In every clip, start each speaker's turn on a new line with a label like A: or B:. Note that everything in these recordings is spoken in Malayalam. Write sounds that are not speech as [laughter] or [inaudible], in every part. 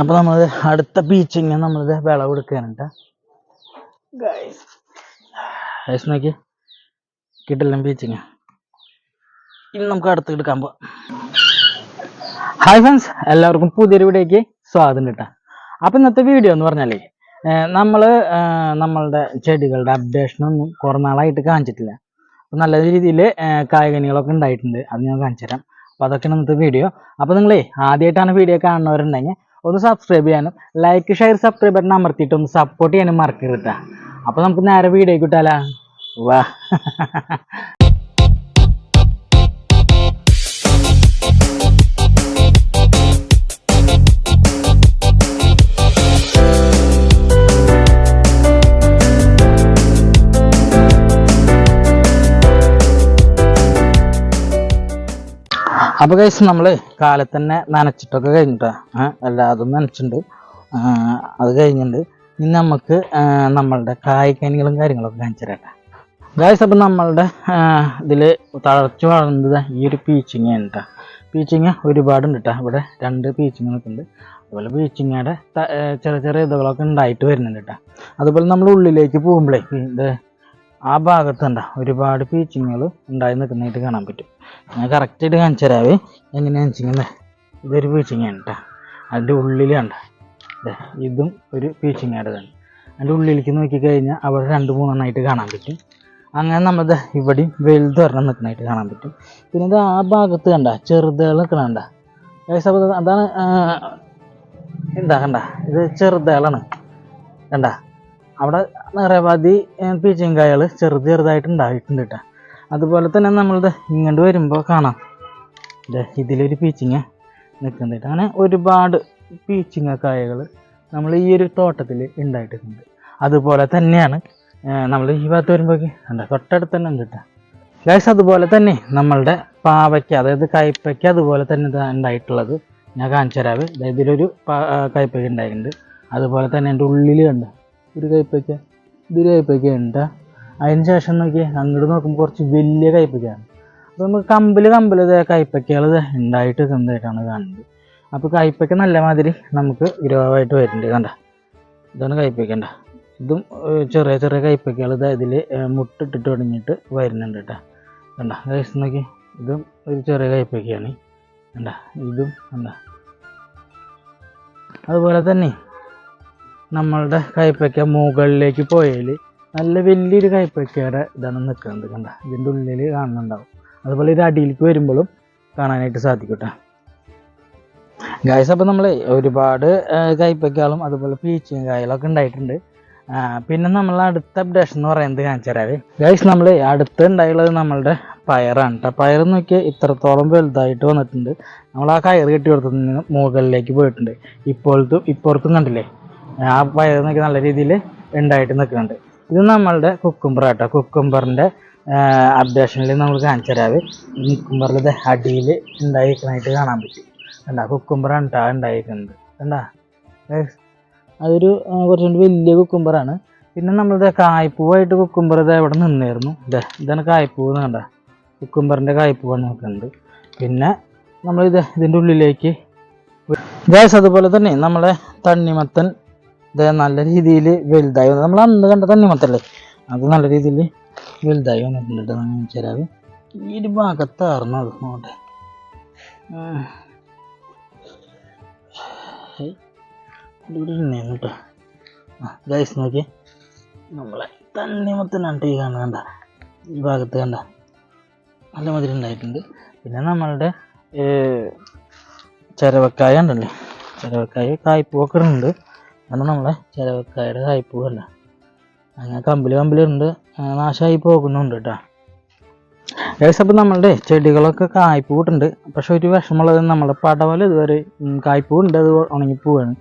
A: അപ്പോൾ നമ്മൾ അടുത്ത ബീച്ചിങ് നമ്മളിത് വിളവ് എടുക്കുകയാണ് കേട്ടോ ഗൈസ് നോക്കി കിട്ടില്ല ബീച്ചിങ് ഇനി നമുക്ക് അടുത്ത് എടുക്കാൻ പോവാം. ഹായ് ഫ്രണ്ട്സ് എല്ലാവർക്കും പുതിയൊരു വീഡിയോയ്ക്ക് സ്വാഗതം കേട്ടോ അപ്പോൾ ഇന്നത്തെ വീഡിയോ എന്ന് പറഞ്ഞാലേ നമ്മൾ നമ്മളുടെ ചെടികളുടെ അപ്ഡേഷനൊന്നും കുറേ നാളായിട്ട് കാണിച്ചിട്ടില്ല. അപ്പോൾ നല്ല രീതിയിൽ കായകനികളൊക്കെ ഉണ്ടായിട്ടുണ്ട്. അത് ഞാൻ കാണിച്ചു തരാം അപ്പോൾ അതൊക്കെയാണ് ഇന്നത്തെ വീഡിയോ അപ്പോൾ നിങ്ങളേ ആദ്യമായിട്ടാണ് വീഡിയോ കാണുന്നവരുണ്ടെങ്കിൽ ഒന്ന് സബ്സ്ക്രൈബ് ചെയ്യാനും ലൈക്ക് ഷെയർ സബ്സ്ക്രൈബ് ബട്ടൺ അമർത്തിയിട്ട് ഒന്ന് സപ്പോർട്ട് ചെയ്യാനും മറക്കരുത്. അപ്പോൾ നമുക്ക് നേരെ വീഡിയോ കിട്ടാലാ വാ. [laughs] അപ്പോൾ കഴിച്ച് നമ്മൾ കാലത്ത് തന്നെ നനച്ചിട്ടൊക്കെ കഴിഞ്ഞിട്ടാ. എല്ലാതും നനച്ചിട്ടുണ്ട്. അത് കഴിഞ്ഞിട്ടുണ്ട് ഇനി നമുക്ക് നമ്മളുടെ കായ്ക്കനികളും കാര്യങ്ങളൊക്കെ കാണിച്ചു തരാട്ടെ ഗായ്സ് അപ്പം നമ്മളുടെ ഇതിൽ തളർച്ച വളർന്നത് ഈ ഒരു പീച്ചിങ്ങ കേട്ടോ. പീച്ചിങ്ങ ഒരുപാടുണ്ട് കേട്ടോ. ഇവിടെ രണ്ട് പീച്ചിങ്ങൾക്ക് നിൽക്കുന്നുണ്ട് അതുപോലെ പീച്ചിങ്ങയുടെ ചെറിയ ചെറിയ ഇതുകളൊക്കെ ഉണ്ടായിട്ട് വരുന്നുണ്ട് കേട്ടോ. അതുപോലെ നമ്മൾ ഉള്ളിലേക്ക് പോകുമ്പോഴേ ഇത് ആ ഭാഗത്ത് കണ്ട ഒരുപാട് പീച്ചിങ്ങുകൾ ഉണ്ടായി നിൽക്കുന്നതായിട്ട് കാണാൻ പറ്റും. ഞാൻ കറക്റ്റായിട്ട് കാണിച്ചു തരാവേ. എങ്ങനെയാണെന്ന് വെച്ചിങ്ങനെ ഇതൊരു പീച്ചിങ്ങയാണ് കേട്ടോ അതിന്റെ ഉള്ളിലാണ് ഇതും ഒരു പീച്ചിങ്ങയുടേതാണ് അതിന്റെ ഉള്ളിലേക്ക് നോക്കിക്കഴിഞ്ഞാൽ അവിടെ രണ്ട് മൂന്നെണ്ണമായിട്ട് കാണാൻ പറ്റും. അങ്ങനെ നമ്മൾ ദേ ഇവിടെയും വലുത് ഒരെണ്ണം നിൽക്കുന്നതായിട്ട് കാണാൻ പറ്റും. പിന്നെ ഇത് ആ ഭാഗത്ത് കണ്ട ചെറുതുകൾ നിൽക്കണണ്ട അതാണ് എന്താ കണ്ട? ഇത് ചെറുതുകളാണ് കണ്ട? അവിടെ നിറവാതി പീച്ചിങ്കായകൾ ചെറുത് ചെറുതായിട്ട് ഉണ്ടായിട്ടുണ്ട് കേട്ടോ അതുപോലെ തന്നെ നമ്മളിത് ഇങ്ങോട്ട് വരുമ്പോൾ കാണാം. ഇതിലൊരു പീച്ചിങ്ങ നിൽക്കുന്നുണ്ട് അങ്ങനെ ഒരുപാട് പീച്ചിങ്ങ കായകൾ നമ്മൾ ഈ ഒരു തോട്ടത്തിൽ ഉണ്ടായിട്ടുണ്ട്. അതുപോലെ തന്നെയാണ് നമ്മൾ ഈ ഭാഗത്ത് വരുമ്പോഴേക്ക് ഉണ്ട് തൊട്ടടുത്ത് തന്നെ ഉണ്ട് കേട്ടോ ഗൈസ് അതുപോലെ തന്നെ നമ്മളുടെ പാവയ്ക്ക അതായത് കയ്പ്പയ്ക്ക അതുപോലെ തന്നെ ഉണ്ടായിട്ടുള്ളത് ഞാൻ കാണിച്ചു തരാവ് ദേ ഇതിലൊരു ആ, ഉണ്ടായിട്ടുണ്ട്. അതുപോലെ തന്നെ എന്റെ ഉള്ളിൽ ഒരു കയ്പ്പയ്ക്ക ഇതൊരു കയ്പ്പയ്ക്ക ഉണ്ട്. അതിന് ശേഷം നോക്കി അങ്ങോട്ട് നോക്കുമ്പോൾ കുറച്ച് വലിയ കയ്പ്പയ്ക്കാണ് അപ്പോൾ നമുക്ക് കമ്പിൽ കമ്പിൽ ഇതേ കയ്പ്പയ്ക്കകൾ ഉണ്ടായിട്ട് നിന്നതായിട്ടാണ് കാണുന്നത്. അപ്പോൾ കയ്പ്പയ്ക്ക നല്ല മാതിരി നമുക്ക് ഗ്രോവായിട്ട് വരുന്നുണ്ട്. കണ്ട ഇതാണ് കയ്പ്പയ്ക്കണ്ട ഇതും ചെറിയ ചെറിയ കയ്പ്പയ്ക്കകൾ ഇത് ഇതിൽ മുട്ടിട്ടിട്ട് തുടങ്ങിയിട്ട് വരുന്നുണ്ട് കേട്ടോ. കണ്ട ഗൈസ് നോക്കി ഇതും ഒരു ചെറിയ കയ്പ്പയ്ക്കാണ് കണ്ട ഇതും കണ്ട. അതുപോലെ തന്നെ നമ്മളുടെ കയ്പ്പയ്ക്ക മുകളിലേക്ക് പോയാൽ നല്ല വലിയൊരു കയ്പ്പയ്ക്കയുടെ ഇതാണ് നിൽക്കുന്നത് കണ്ട. ഇതിന്റെ ഉള്ളിൽ കാണുന്നുണ്ടാവും. അതുപോലെ ഇത് അടിയിലേക്ക് വരുമ്പോഴും കാണാനായിട്ട് സാധിക്കട്ടെ. ഗായസ് അപ്പം അപ്പോൾ നമ്മൾ ഒരുപാട് കയ്പ്പയ്ക്കാളും അതുപോലെ പീച്ചും കായലൊക്കെ ഉണ്ടായിട്ടുണ്ട്. പിന്നെ നമ്മൾ അടുത്ത അപ്ഡേഷൻ എന്ന് പറയുന്നത് കാണിച്ചു തരാവേ? ഗൈസ് നമ്മൾ അടുത്ത് ഉണ്ടായുള്ളത് നമ്മളുടെ പയറാണ് കേട്ടോ പയർ നോക്കിയാൽ ഇത്രത്തോളം വലുതായിട്ട് വന്നിട്ടുണ്ട്. നമ്മൾ ആ കയർ കെട്ടി കൊടുത്തതിൽ നിന്ന് മുകളിലേക്ക് പോയിട്ടുണ്ട്. ഇപ്പോഴത്തും ഇപ്പുറത്തും കണ്ടില്ലേ? ആ പയർ നോക്കി നല്ല രീതിയിൽ ഉണ്ടായിട്ട് നിൽക്കുന്നുണ്ട്. ഇത് നമ്മളുടെ കുക്കുംബർ കേട്ടോ കുക്കുംബറിന്റെ അപ്ഡേഷനിൽ നമ്മൾ കാണിച്ചു തരാം. കുക്കുംബറിൽ ഇത് അടിയിൽ ഉണ്ടായിരിക്കുന്നതായിട്ട് കാണാൻ പറ്റും. കണ്ട കുക്കുംബറാണ് കേട്ടോ ഉണ്ടായിരിക്കുന്നത്. കണ്ടാ? അതൊരു കുറച്ചും കുറച്ചുകൂടി വലിയ കുക്കുംബറാണ് പിന്നെ നമ്മളിത് കായ്പൂവായിട്ട് കുക്കുംബർ ഇത് എവിടെ നിന്നായിരുന്നു ഇതേ ഇതാണ് കായ്പൂവ് എന്ന് കണ്ട. കുക്കുംബറിന്റെ കായ്പൂവാണ് നോക്കുന്നത്. പിന്നെ നമ്മളിത് ഇതിന്റെ ഉള്ളിലേക്ക് ഗ്യാസ് അതുപോലെ തന്നെ നമ്മളെ തണ്ണിമത്തൻ ഇത് നല്ല രീതിയിൽ വലുതായി നമ്മൾ അന്ന് കണ്ട തണ്ണിമത്തല്ലേ? അത് നല്ല രീതിയിൽ വലുതായി വന്നിട്ടുണ്ട് കേട്ടോ ഞാൻ ഈ ഒരു ഭാഗത്തായിരുന്നു അത്. നോട്ടെ കേട്ടോ. ഗൈസ് നോക്കി നമ്മളെ തണ്ണിമത്തനാണ് ഈ കാണുന്നത് കണ്ട. ഈ ഭാഗത്ത് കണ്ട. നല്ല മധുരം ഉണ്ടായിട്ടുണ്ട്. പിന്നെ നമ്മളുടെ ചരവക്കായ ഉണ്ടല്ലേ? ചരവക്കായ കായ്പൂവൊക്കെ ഉണ്ട് അതാണ് നമ്മളെ ചിരവക്കായുടെ കായ്പൂവല്ല അങ്ങനെ കമ്പിൽ കമ്പിലുണ്ട് നാശമായി പോകുന്നുണ്ട് കേട്ടോ ഏകദേശം അപ്പം നമ്മളുടെ ചെടികളൊക്കെ കായ്പൂ ഉണ്ട് പക്ഷെ ഒരു വിഷമുള്ളത് നമ്മുടെ പടവല ഇതുവരെ കായ്പൂ ഉണ്ട് അത് ഉണങ്ങി പോവാണ്.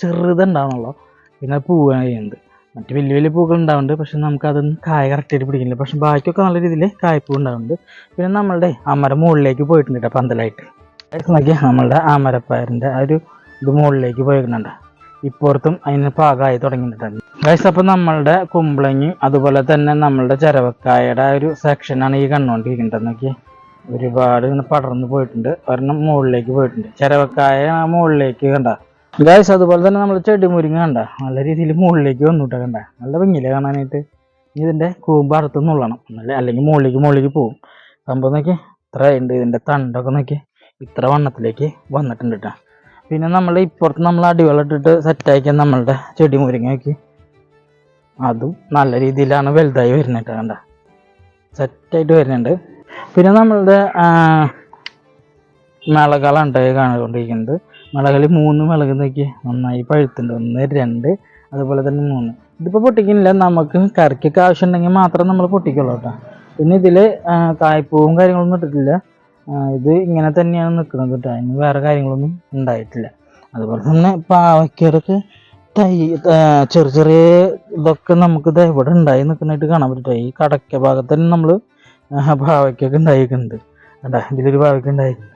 A: ചെറുതുണ്ടാവണല്ലോ പിന്നെ പൂവാണ് മറ്റ് വലിയ വലിയ പൂക്കൾ ഉണ്ടാവുന്നുണ്ട്. പക്ഷെ നമുക്ക് അതൊന്നും കായ കറക്റ്റായിട്ട് പിടിക്കുന്നില്ല. പക്ഷെ ബാക്കിയൊക്കെ നല്ല രീതിയിൽ കായ്പൂ ഉണ്ടാവുന്നുണ്ട് പിന്നെ നമ്മളുടെ അമര മുകളിലേക്ക് പോയിട്ടുണ്ട് കേട്ടോ പന്തലായിട്ട്. നോക്കിയാൽ നമ്മളുടെ അമരപ്പയറിന്റെ ആ ഒരു ഇത് മുകളിലേക്ക് പോയിക്കുന്നുണ്ട്. ഇപ്പുറത്തും അതിന് പാകമായി തുടങ്ങിയിട്ടുണ്ട് ഗൈസ് അപ്പം നമ്മളുടെ കുമ്പളങ്ങി അതുപോലെ തന്നെ നമ്മളുടെ ചരവക്കായയുടെ ഒരു സെക്ഷനാണ് ഈ കണ്ടുകൊണ്ടിരിക്കുന്നത്. നോക്കി ഒരുപാട് ഇങ്ങനെ പടർന്നു പോയിട്ടുണ്ട്. ഒരെണ്ണം മുകളിലേക്ക് പോയിട്ടുണ്ട്. ചരവക്കായ മുകളിലേക്ക് കണ്ട. ഗൈസ് അതുപോലെ തന്നെ നമ്മൾ ചെടി മുരിങ്ങ കണ്ട. നല്ല രീതിയിൽ മുകളിലേക്ക് വന്നുട്ടാ കണ്ട. നല്ല ഭംഗിയില്ല കാണാനായിട്ട്? ഇതിന്റെ കൂമ്പ് അറുത്ത് നുള്ളണം. നല്ല അല്ലെങ്കിൽ മുകളിലേക്ക് മുകളിലേക്ക് പോകും സംഭവം നോക്കി ഇത്ര ഉണ്ട് ഇതിന്റെ തണ്ടൊക്കെ നോക്കി ഇത്ര വണ്ണത്തിലേക്ക് വന്നിട്ടുണ്ട് കേട്ടോ പിന്നെ നമ്മൾ ഇപ്പുറത്ത് നമ്മൾ അടിവെള്ളിട്ടിട്ട് സെറ്റാക്കിയ നമ്മളുടെ ചെടി മുരിങ്ങയൊക്കെ. അതും നല്ല രീതിയിലാണ് വലുതായി വരുന്നിട്ട് കണ്ട. സെറ്റായിട്ട് വരുന്നുണ്ട്. പിന്നെ നമ്മളുടെ മിളകളാണ് കേട്ടോ ഈ കാണുകൊണ്ടിരിക്കുന്നത് മിളകളിൽ മൂന്ന് മിളക് നോക്കി നന്നായി പഴുത്തുണ്ട് ഒന്ന് രണ്ട് അതുപോലെ തന്നെ മൂന്ന്. ഇതിപ്പോൾ പൊട്ടിക്കുന്നില്ല. നമുക്ക് കറിക്കൊക്കെ ആവശ്യമുണ്ടെങ്കിൽ മാത്രം നമ്മൾ പൊട്ടിക്കുള്ളൂ കേട്ടോ. പിന്നെ ഇതിൽ കായ്പൂവും കാര്യങ്ങളൊന്നും ഇട്ടിട്ടില്ല. ഇത് ഇങ്ങനെ തന്നെയാണ് നിൽക്കുന്നത് കേട്ടോ അതിന് വേറെ കാര്യങ്ങളൊന്നും ഉണ്ടായിട്ടില്ല. അതുപോലെ തന്നെ പാവയ്ക്കയൊക്കെ തൈ ചെറിയ ചെറിയ ഇതൊക്കെ നമുക്ക് ഇത് ഇവിടെ ഉണ്ടായി നിൽക്കുന്നതായിട്ട് കാണാൻ പറ്റും ഈ കടക്ക ഭാഗത്ത് തന്നെ നമ്മൾ പാവയ്ക്കൊക്കെ ഉണ്ടായിട്ടുണ്ട്. കേട്ടോ ഇതിലൊരു പാവയ്ക്ക ഉണ്ടായിട്ടുണ്ട്.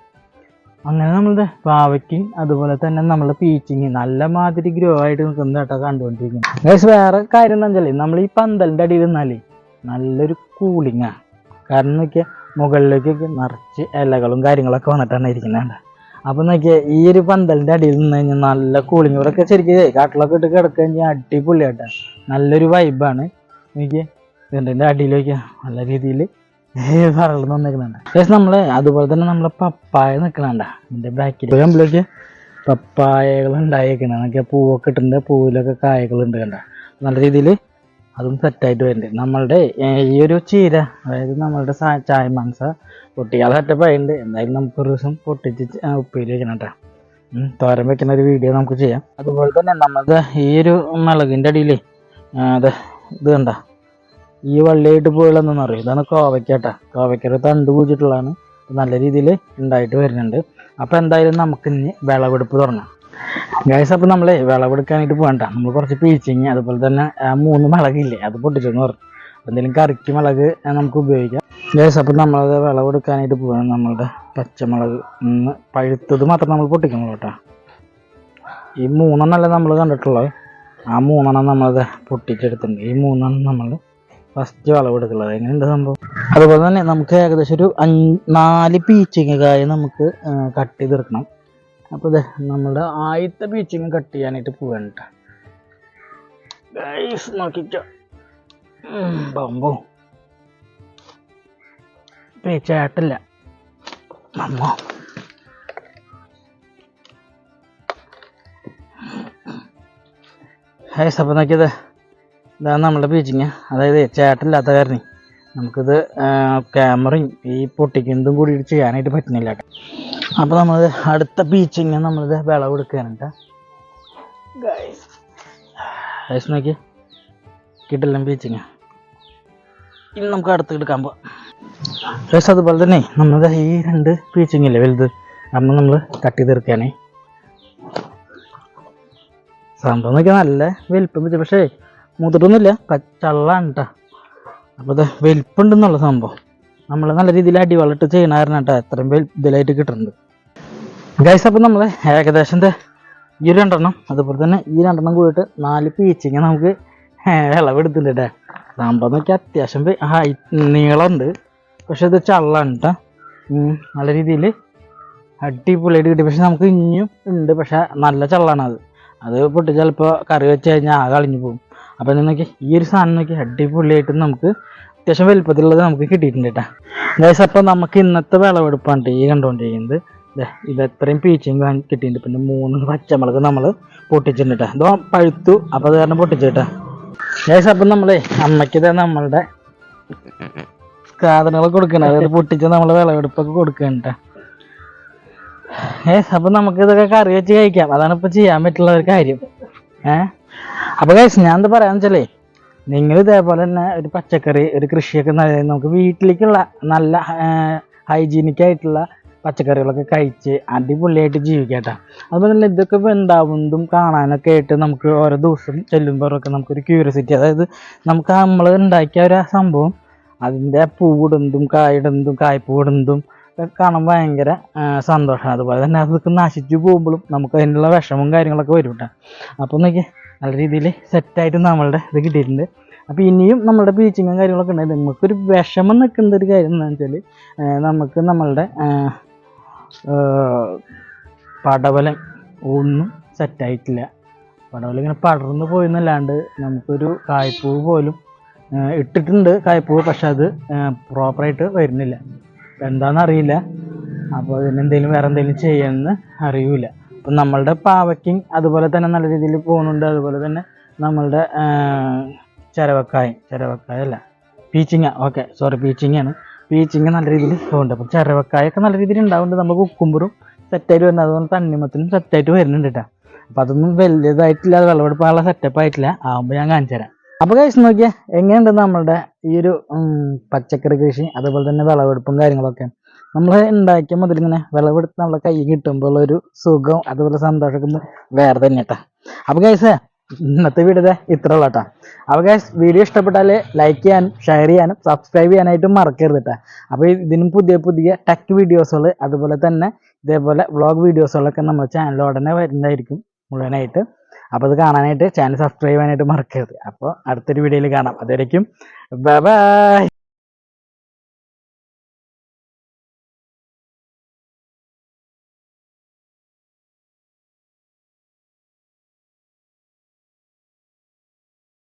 A: അങ്ങനെ നമ്മളുടെ പാവയ്ക്ക് അതുപോലെ തന്നെ നമ്മളെ പീച്ചിങ് നല്ല മാതിരി ഗ്രോ ആയിട്ട് നിൽക്കുന്ന കേട്ടോ കണ്ടുകൊണ്ടിരിക്കുന്നത്. വേറെ കാര്യം എന്താ വെച്ചാൽ നമ്മൾ ഈ പന്തലിന്റെ അടിയിൽ നിന്നാൽ നല്ലൊരു കൂളിങ്ങാണ് കാരണം നോക്കിയാൽ മുകളിലേക്കൊക്കെ നിറച്ച് ഇലകളും കാര്യങ്ങളൊക്കെ വന്നിട്ടാണ് ഇരിക്കുന്നത്. അപ്പം നോക്കിയാൽ ഈ ഒരു പന്തലിന്റെ അടിയിൽ നിന്ന് കഴിഞ്ഞാൽ നല്ല കൂളിങ് ഇവിടെയൊക്കെ ശരിക്കും കാട്ടിലൊക്കെ ഇട്ട് കിടക്കുക കഴിഞ്ഞാൽ അടിപൊളിയാട്ടാ നല്ലൊരു വൈബാണ് എനിക്ക് ഇതിന്റെ അടിയിലേക്ക് നല്ല രീതിയിൽ പറൾ [laughs] വന്നേക്കുന്നുണ്ട് പക്ഷേ നമ്മൾ അതുപോലെ തന്നെ നമ്മളെ പപ്പായ നിൽക്കണണ്ട എന്റെ ബാക്കിൽ കമ്പിലേക്ക് പപ്പായകൾ ഉണ്ടായേക്കണ. എന്നൊക്കെ പൂവൊക്കെ ഇട്ടിട്ടുണ്ട്. പൂവിലൊക്കെ കായകളുണ്ട് കണ്ട? നല്ല രീതിയിൽ അതും സെറ്റായിട്ട് വരുന്നുണ്ട് നമ്മളുടെ ഈ ഒരു ചീര അതായത് നമ്മളുടെ ചായ മാംസ പൊട്ടിയാൽ സെറ്റപ്പായിട്ടുണ്ട് എന്തായാലും നമുക്ക് ഒരു ദിവസം പൊട്ടിച്ച് ഉപ്പേരി വെക്കണം കേട്ടോ വെക്കുന്ന ഒരു വീഡിയോ നമുക്ക് ചെയ്യാം. അതുപോലെ തന്നെ നമ്മുടെ ഈ ഒരു മിളകിന്റെ അടിയിൽ അതെ ഇത് കണ്ട. ഈ വള്ളിയായിട്ട് പോയുള്ളതെന്ന് അറിയും? ഇതാണ് കോവയ്ക്കാട്ടാ കോവയ്ക്കൊരു തണ്ട് പൂച്ചിട്ടുള്ളതാണ് നല്ല രീതിയിൽ ഉണ്ടായിട്ട് വരുന്നുണ്ട്. അപ്പോൾ എന്തായാലും നമുക്ക് ഇനി വിളവെടുപ്പ് തുടങ്ങാം. ഗൈസ് അപ്പോൾ നമ്മളെ വിളവെടുക്കാനായിട്ട് പോകണ്ട. നമ്മൾ കുറച്ച് പീച്ചിങ് അതുപോലെ തന്നെ ആ മൂന്ന് മുളകില്ലേ അത് പൊട്ടിച്ചെന്ന് പറഞ്ഞു. എന്തെങ്കിലും കറിക്ക് മുളക് നമുക്ക് ഉപയോഗിക്കാം. ഗൈസ് അപ്പോൾ നമ്മളത് വിളവെടുക്കാനായിട്ട് പോകണം നമ്മളുടെ പച്ചമുളക് പഴുത്തത് മാത്രം നമ്മൾ പൊട്ടിക്കണം കേട്ടോ. ഈ മൂന്നെണ്ണല്ലേ നമ്മൾ കണ്ടിട്ടുള്ളത്? ആ മൂന്നെണ്ണം നമ്മളത് പൊട്ടിച്ചെടുത്തിട്ടുണ്ട്. ഈ മൂന്നെണ്ണം നമ്മൾ ഫസ്റ്റ് വിളവെടുക്കുള്ളത് എങ്ങനെയുണ്ട് സംഭവം? അതുപോലെ തന്നെ നമുക്ക് ഏകദേശം ഒരു അഞ്ച് നാല് പീച്ചിങ് കായ നമുക്ക് കട്ട് ചെയ്തെടുക്കണം. അപ്പോൾ ഇത് നമ്മുടെ ആദ്യത്തെ ബീച്ചിങ് കട്ട് ചെയ്യാനായിട്ട് പോവാണ് ഗൈസ് നോക്കിക്കോ. ബമ്പോ നമ്മ ഗൈസ് അപ്പോൾ നോക്കിയത് ഇതാണ് നമ്മുടെ ബീച്ചിങ് അതായത് ചേട്ടില്ലാത്ത കാരണം നമുക്കിത് ക്യാമറയും ഈ പൊട്ടിക്കുന്നതും കൂടി ചെയ്യാനായിട്ട് പറ്റുന്നില്ല. അപ്പോൾ നമ്മൾ അടുത്ത ബീച്ചിങ് നമ്മളിത് വിളവെടുക്കാനുണ്ട് ഗൈസ് നോക്കി കിട്ടില്ല ബീച്ചിങ് ഇനി നമുക്ക് അടുത്ത് എടുക്കാൻ പോവാം. ഗൈസ് അതുപോലെ തന്നെ നമ്മളത് ഈ രണ്ട് ബീച്ചിങ് അല്ലേ വലുത് നമ്മൾ നമ്മൾ കട്ട് ചെയ്ത് തീർക്കാനേ സംഭവം നോക്കിയാൽ നല്ല വലിപ്പം വെച്ചു പക്ഷേ മുതിർന്നില്ല പച്ചള്ളാണ് കേട്ടോ അപ്പോൾ ഇത് വലിപ്പുണ്ടെന്നുള്ള സംഭവം. നമ്മൾ നല്ല രീതിയിൽ അടിവളിട്ട് ചെയ്യണമായിരുന്നു കേട്ടോ എത്രയും ഇതിലായിട്ട് കിട്ടുന്നുണ്ട് ഗൈസ് അപ്പം നമ്മൾ ഏകദേശം ഈ രണ്ടെണ്ണം അതുപോലെ തന്നെ ഈ രണ്ടെണ്ണം കൂടിയിട്ട് നാല് പീച്ചിങ് നമുക്ക് ഇളവെടുത്തിട്ടുണ്ട് കേട്ടോ സംഭവം നോക്കി അത്യാവശ്യം നീളമുണ്ട്. പക്ഷെ ഇത് ചള്ളാണ് കേട്ടോ നല്ല രീതിയിൽ അടിപൊളിയായിട്ട് കിട്ടി. പക്ഷെ നമുക്ക് ഇനിയും ഉണ്ട്. പക്ഷെ നല്ല ചള്ളാണ് അത്. അത് പൊട്ടി ചിലപ്പോൾ കറി വെച്ച് കഴിഞ്ഞാൽ ആകെ അളിഞ്ഞു പോകും. അപ്പം എന്താ നോക്കി ഈ ഒരു സാധനം നോക്കി അടിപൊളിയായിട്ട് നമുക്ക് അത്യാവശ്യം വലുപ്പത്തിലുള്ളത് നമുക്ക് കിട്ടിയിട്ടുണ്ട് കേട്ടോ ഗൈസ് അപ്പം നമുക്ക് ഇന്നത്തെ വിളവെടുപ്പാണ് ഈ കണ്ടുകൊണ്ടിരിക്കുന്നത് ഇത് എത്രയും പീച്ചയും കിട്ടിയിട്ടുണ്ട്. പിന്നെ മൂന്ന് പച്ചമുളക് നമ്മൾ പൊട്ടിച്ചിട്ടുണ്ട് ഇതോ പഴുത്തു. അപ്പോൾ അത് കാരണം പൊട്ടിച്ചിട്ടാ കേട്ടോ അപ്പം നമ്മളേ അമ്മയ്ക്ക് ഇതാ നമ്മളുടെ സാധനങ്ങൾ കൊടുക്കണം. അതായത് പൊട്ടിച്ച് നമ്മൾ വിളവെടുപ്പൊക്കെ കൊടുക്കണ്ട ഏ അപ്പം നമുക്ക് ഇതൊക്കെ കറി വെച്ച് കഴിക്കാം. അതാണ് ഇപ്പം ചെയ്യാൻ പറ്റുള്ള ഒരു കാര്യം. ഏഹ് അപ്പോൾ കേസ് ഞാൻ എന്താ പറയാന്ന് വെച്ചാലേ നിങ്ങൾ ഇതേപോലെ തന്നെ ഒരു പച്ചക്കറി ഒരു കൃഷിയൊക്കെ നമുക്ക് വീട്ടിലേക്കുള്ള നല്ല ഹൈജീനിക് ആയിട്ടുള്ള പച്ചക്കറികളൊക്കെ കഴിച്ച് അടിപൊളിയായിട്ട് ജീവിക്കാട്ടാ. അതുപോലെ തന്നെ ഇതൊക്കെ ഉണ്ടാവുന്നതും കാണാനൊക്കെ ആയിട്ട് നമുക്ക് ഓരോ ദിവസം ചെല്ലുമ്പോഴൊക്കെ നമുക്കൊരു ക്യൂരിയോസിറ്റി അതായത് നമുക്ക് നമ്മൾ ഉണ്ടാക്കിയ ഒരു സംഭവം അതിന്റെ പൂവിടുന്നതും കായിടുന്നതും കായ്പൂടുന്നതും ഒക്കെ കാണാൻ ഭയങ്കര സന്തോഷമാണ് അതുപോലെ തന്നെ അതൊക്കെ നശിച്ചു പോകുമ്പോഴും നമുക്ക് അതിനുള്ള വിഷമവും കാര്യങ്ങളൊക്കെ വരും കേട്ടോ. അപ്പോൾ നോക്കി നല്ല രീതിയിൽ സെറ്റായിട്ട് നമ്മളുടെ ഇത് കിട്ടിയിട്ടുണ്ട്. അപ്പോൾ ഇനിയും നമ്മളുടെ ബീച്ചിങ്ങും കാര്യങ്ങളൊക്കെ ഉണ്ട് നമുക്കൊരു വിഷമം നിൽക്കുന്ന ഒരു കാര്യം എന്താണെന്ന് വെച്ചാൽ നമുക്ക് നമ്മളുടെ പടവലം ഒന്നും സെറ്റായിട്ടില്ല പടവലം ഇങ്ങനെ പടർന്നു പോയെന്നല്ലാണ്ട് നമുക്കൊരു കായ്പൂവ് പോലും ഇട്ടിട്ടുണ്ട് കായ്പൂവ് പക്ഷെ അത് പ്രോപ്പറായിട്ട് വരുന്നില്ല. എന്താണെന്ന് അറിയില്ല അപ്പോൾ അതിനെന്തെങ്കിലും വേറെ എന്തെങ്കിലും ചെയ്യണമെന്ന് അറിയില്ല അപ്പം നമ്മളുടെ പാവയ്ക്കും അതുപോലെ തന്നെ നല്ല രീതിയിൽ പോകുന്നുണ്ട്. അതുപോലെ തന്നെ നമ്മളുടെ ചരവക്കായ ചരവക്കായല്ല പീച്ചിങ്ങ. ഓക്കെ സോറി പീച്ചിങ്ങയാണ്. പീച്ചിങ്ങ നല്ല രീതിയിൽ ഉണ്ട് അപ്പം ചെരവക്കായൊക്കെ നല്ല രീതിയിൽ ഉണ്ടാവുന്നുണ്ട്. നമുക്ക് ഉക്കുമ്പറും സെറ്റായിട്ട് വരുന്നത്. അതുപോലെ തണ്ണിമത്തിനും സെറ്റായിട്ട് വരുന്നുണ്ട് കേട്ടോ അപ്പം അതൊന്നും വലിയതായിട്ടില്ല അത് വിളവെടുപ്പാനുള്ള സെറ്റപ്പ് ആയിട്ടില്ല. ആകുമ്പോൾ ഞാൻ കാണിച്ചു തരാം. അപ്പോൾ കഴിച്ച് നോക്കിയാൽ എങ്ങനെയുണ്ട് നമ്മളുടെ ഈ ഒരു പച്ചക്കറി കൃഷി? അതുപോലെ തന്നെ വിളവെടുപ്പും കാര്യങ്ങളൊക്കെ. നമ്മൾ ഉണ്ടാക്കിയ മുതൽ ഇങ്ങനെ വിളവെടുത്ത് നമ്മളെ കൈ കിട്ടുമ്പോൾ ഒരു സുഖം അതുപോലെ സന്തോഷമൊക്കെ വേറെ തന്നെ കേട്ടോ അപ്പോൾ ഗൈസ് ഇന്നത്തെ വീഡിയോ ഇത്ര ഉള്ള കേട്ടോ അപ്പോൾ ഗൈസ് വീഡിയോ ഇഷ്ടപ്പെട്ടാൽ ലൈക്ക് ചെയ്യാനും ഷെയർ ചെയ്യാനും സബ്സ്ക്രൈബ് ചെയ്യാനായിട്ടും മറക്കരുത് കേട്ടോ അപ്പോൾ ഇതിനും പുതിയ പുതിയ ടെക് വീഡിയോസുകൾ അതുപോലെ തന്നെ ഇതേപോലെ വ്ളോഗ് വീഡിയോസുകളൊക്കെ നമ്മുടെ ചാനലിൽ ഉടനെ വരുന്നതായിരിക്കും മുഴുവനായിട്ട്. അപ്പോൾ അത് കാണാനായിട്ട് ചാനൽ സബ്സ്ക്രൈബ് ചെയ്യാനായിട്ട് മറക്കരുത്. അപ്പോൾ അടുത്തൊരു വീഡിയോയിൽ കാണാം. അതുവരയ്ക്കും ബൈ ബൈ